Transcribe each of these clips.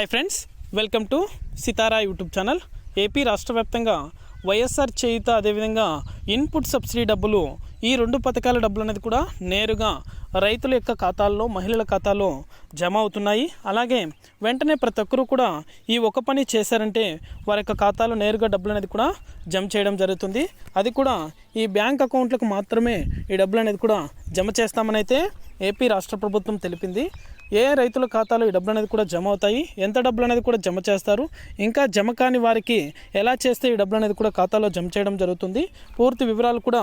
Hi friends welcome to Sitara YouTube channel AP రాష్ట్ర వ్యాప్తంగా వైఎస్ఆర్ చేయుత అదేవిధంగా ఇన్పుట్ సబ్సిడీ డబ్బులు ఈ రెండు పథకాల డబ్బులు అనేది కూడా నేరుగా రైతుల యొక్క ఖాతాల్లో మహిళల ఖాతాలో జమ అవుతున్నాయి. అలాగే వెంటనే ప్రతి ఒక్కరూ కూడా ఈ ఒక పని చేశారంటే వారి యొక్క ఖాతాలో నేరుగా డబ్బులు అనేది కూడా జమ చేయడం జరుగుతుంది. అది కూడా ఈ బ్యాంక్ అకౌంట్లకు మాత్రమే ఈ డబ్బులు అనేది కూడా జమ చేస్తామని అయితే ఏపీ రాష్ట్ర ప్రభుత్వం తెలిపింది. ఏ రైతుల ఖాతాలో ఈ డబ్బులు అనేది కూడా జమ అవుతాయి? ఎంత డబ్బులు అనేది కూడా జమ చేస్తారు? ఇంకా జమ కాని వారికి ఎలా చేస్తే ఈ డబ్బులు అనేది కూడా ఖాతాలో జమ చేయడం జరుగుతుంది? పూర్తి వివరాలు కూడా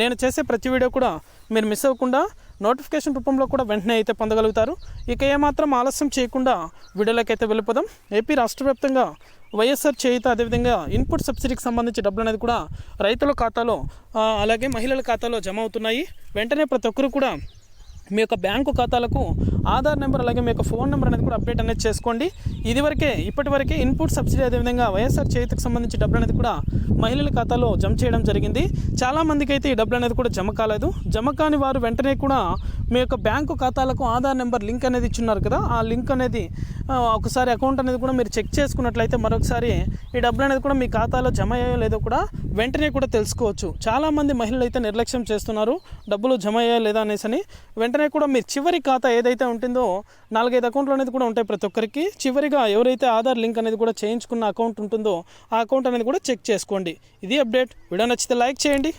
నేను చేసే ప్రతి వీడియో కూడా మీరు మిస్ అవ్వకుండా నోటిఫికేషన్ రూపంలో కూడా వెంటనే అయితే పొందగలుగుతారు. ఇక ఏమాత్రం ఆలస్యం చేయకుండా వీడియోలోకి అయితే వెళ్ళిపోదాం. ఏపీ రాష్ట్ర వ్యాప్తంగా వైఎస్ఆర్ చేయుత అదేవిధంగా ఇన్పుట్ సబ్సిడీకి సంబంధించి డబ్బులు అనేది కూడా రైతుల ఖాతాలో అలాగే మహిళల ఖాతాలో జమ అవుతున్నాయి. వెంటనే ప్రతి ఒక్కరు కూడా మీ యొక్క బ్యాంకు ఖాతాలకు ఆధార్ నెంబర్ అలాగే మీ యొక్క ఫోన్ నెంబర్ అనేది కూడా అప్డేట్ అనేది చేసుకోండి. ఇదివరకే ఇప్పటివరకే ఇన్పుట్ సబ్సిడీ అదేవిధంగా వైఎస్ఆర్ చేతికి సంబంధించి డబ్బులు అనేది కూడా మహిళల ఖాతాలో జమ చేయడం జరిగింది. చాలా మందికి అయితే ఈ డబ్బులు అనేది కూడా జమ కాలేదు. జమ కాని వారు వెంటనే కూడా మీ యొక్క బ్యాంకు ఖాతాలకు ఆధార్ నెంబర్ లింక్ అనేది ఇచ్చున్నారు కదా. ఆ లింక్ అనేది ఒకసారి అకౌంట్ అనేది కూడా మీరు చెక్ చేసుకున్నట్లయితే మరొకసారి ఈ డబ్బులు అనేది కూడా మీ ఖాతాలో జమ అయ్యో లేదో కూడా వెంటనే కూడా తెలుసుకోవచ్చు. చాలామంది మహిళలు అయితే నిర్లక్ష్యం చేస్తున్నారు. డబ్బులు జమ అయ్యో లేదా అనేసి అని వెంటనే కూడా మీరు చివరి ఖాతా ఏదైతే ఉంటుందో నాలుగైదు అకౌంట్లు అనేది కూడా ఉంటాయి ప్రతి ఒక్కరికి. చివరిగా ఎవరైతే ఆధార్ లింక్ అనేది కూడా చేయించుకున్న అకౌంట్ ఉంటుందో ఆ అకౌంట్ అనేది కూడా చెక్ చేసుకోండి. ఇది అప్డేట్. వీడియో నచ్చితే లైక్ చేయండి.